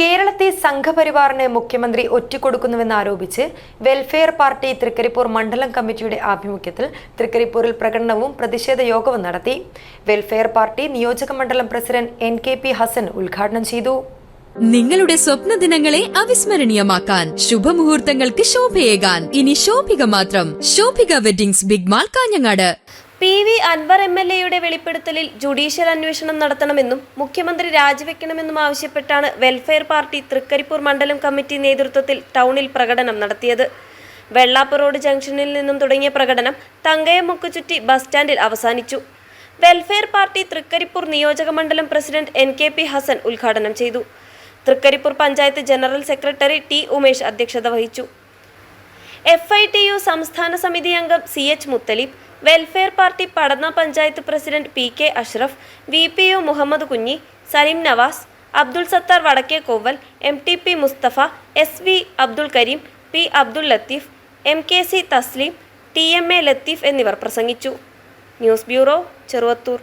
കേരളത്തെ സംഘപരിവാറിന് മുഖ്യമന്ത്രി ഒറ്റുകൊടുക്കുന്നുവെന്നാരോപിച്ച് welfare party Trikaripur മണ്ഡലം കമ്മിറ്റിയുടെ ആഭിമുഖ്യത്തിൽ തൃക്കരിപ്പൂരിൽ പ്രകടനവും പ്രതിഷേധ യോഗവും നടത്തി. വെൽഫെയർ പാർട്ടി നിയോജക മണ്ഡലം president N K P Hasan ഉദ്ഘാടനം ചെയ്തു. നിങ്ങളുടെ സ്വപ്ന ദിനങ്ങളെ അവിസ്മരണീയമാക്കാൻ ശുഭമുഹൂർത്തങ്ങൾക്ക് ശോഭയേകാൻ. ഇനി ശോഭിക മാത്രം. Shobhika weddings big mall Kanhangad. P V Anwar M L എയുടെ വെളിപ്പെടുത്തലിൽ ജുഡീഷ്യൽ അന്വേഷണം നടത്തണമെന്നും മുഖ്യമന്ത്രി രാജിവെക്കണമെന്നും ആവശ്യപ്പെട്ടാണ് വെൽഫെയർ പാർട്ടി തൃക്കരിപ്പൂർ മണ്ഡലം കമ്മിറ്റി നേതൃത്വത്തിൽ ടൗണിൽ പ്രകടനം നടത്തിയത്. വെള്ളാപ്പ് റോഡ് ജംഗ്ഷനിൽ നിന്നും തുടങ്ങിയ പ്രകടനം തങ്കയമുക്ക് ചുറ്റി ബസ് സ്റ്റാൻഡിൽ അവസാനിച്ചു. വെൽഫെയർ പാർട്ടി തൃക്കരിപ്പൂർ നിയോജക മണ്ഡലം president N K P Hasan ഉദ്ഘാടനം ചെയ്തു. Trikaripur panchayat general secretary T Umesh അധ്യക്ഷത വഹിച്ചു. എഫ് ഐ ടി യു സംസ്ഥാന സമിതി അംഗം C H Muthalib welfare party Padanna panchayat president P K Ashraf V P U Muhammad Kunhi Saleem Navas Abdul Sathar Vadakke Koval M T P Musthafa S V Abdul Kareem P Abdul Latheef M K C Thasleem T M A Latheef എന്നിവർ പ്രസംഗിച്ചു. News bureau Cheruvathur.